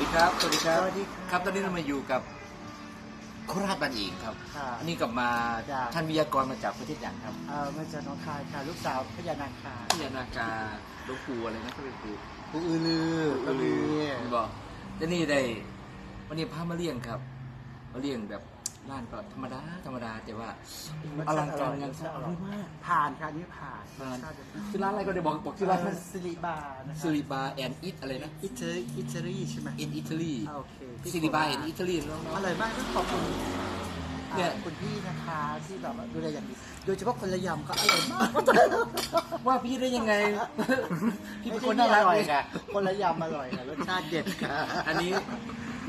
ดีครับ สวัสดีครับ สวัสดีครับครับ ตอนนี้เรามาอยู่กับโคราชบันเองครับ ค่ะอันนี้กลับมาจากท่านวิทยากรมาจากประเทศอย่างครับเอ่อมาจากหน้องคายค่ะลูกสาวพญานาคาพิยานากาหลวงปู่อะไรนะก็เป็นปู่ปูอือลือก็มีบอกแล้วนี่ได้วันนี้พามาเลี้ยงครับ มาเลี้ยงแบบ ร้านก็ธรรมดาธรรมดาแต่ว่าอลังการงานสร้างอร่อยมากผ่านค่ะอันนี่ผ่านร้านรสชาติจะชื่อร้านอะไรก็ได้บอกบอกชื่อร้านเอ่อสิริบาร์นะคะซิริบาแอนอิตอะไรนะอิตาลีอิตาลีใช่ไหมอินอิตาลีอ่าโอเคที่ซิริบาแอนอิตาลีน้องอร่อยมากต้องขอบคุณ เนี่ยอ่าคุณพี่นะคะที่แบบว่าดูแลอย่างดี โดยเฉพาะคนละยำก็อร่อยมากๆว่าพี่ได้ยังไง พี่เป็นคนไม่น่าใช่รักอร่อยเลยค่ะคนละยำอร่อยค่ะรสชาติเด็ดค่ะอันนี้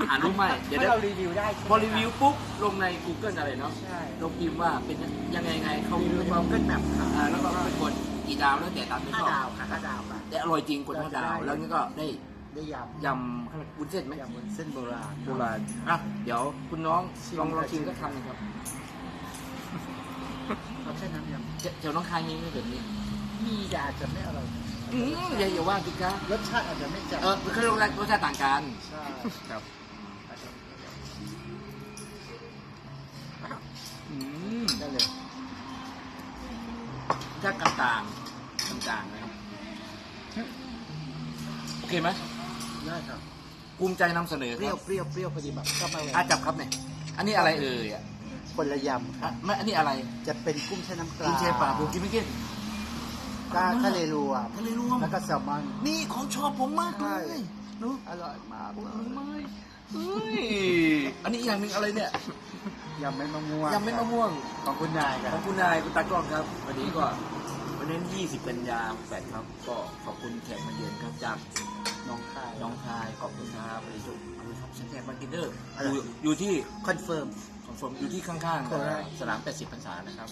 อ่านรู้ไหมเดี๋ยวให้ได้เรารีวิวได้ใช่ไหมพอรีวิวปุ๊บลงใน Google อะไรเนาะใช่ลงพิมพ์ว่าเป็นยังไงไงเขารีวิวแล้วในก็ Google Map ค่ะอ่าแล้วก็เป็นคนกี่ดาวแล้วแต่ตามที่ห้าชอบดาวค่ะห้าดาวค่ะแต่อร่อยจริงคนห้าดาวได้แล้วนี่ก็ได้ ได้ยยำวุ้นเส้นไหมำยำบนเส้นโบราณโบราณอะเดี๋ยวคุณน้องชิมลองลองค่ะชิมชิมก็ทำหนะครับเอาแค่น้ำยเจเจ้าน้องคายงี้แบบนี้ำมีแต่อาจจะไม่อร่อยอืมอย่าอย่าว่าสิครับรสชาติอาจจะไม่จัดเออคือรสรสชาติต่างกันใช่ครับอืมได้เลยถ้ากลางต่างต่างๆนะครับโอเคไหม ได้ครับภูมิใจนำเสนอเปครี้ยวรับเปรี้ยวเปรี้ยวพอดีแบบก็มาเลยอาจับครับเนี่ยอันนี้อะไรเอ่ยอะคนละยำอะค่ะไม่อันนี้อะไรจะเป็นกุ้งแช่น้ำปลากุ้งเชฟปลาผมกินไม่กินปลาทะเลรวมทะเลรวมแล้วก็แซลมอน นี่ของชอบผมมากเลใช่ ยเนอะอร่อยมากโอ้เลยไม่เฮ้ยอันนี้อีกอย่างหนึ่งอะไรเนี่ยยำเม็ดมะม่วงยำเม็ดมะม่วง ของคุณนายคขรัอบงคุณนายคุณตากล้องครับ วันนี้ก็ วันนี้20 กันยาแปดครับ ก็ขอบคุณแขกมาเยือนครับจากน้องคายน้องชายขอบคุณครับบริจุเอาเลยครับชั้นแขกมากินเดอร์อะอไรยู่อยู่ที่คอนเฟิร์มของผมอยู่ที่ข้างโคราชๆสนาม80พรรษานะครับ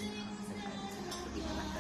เป็นกำลังใจ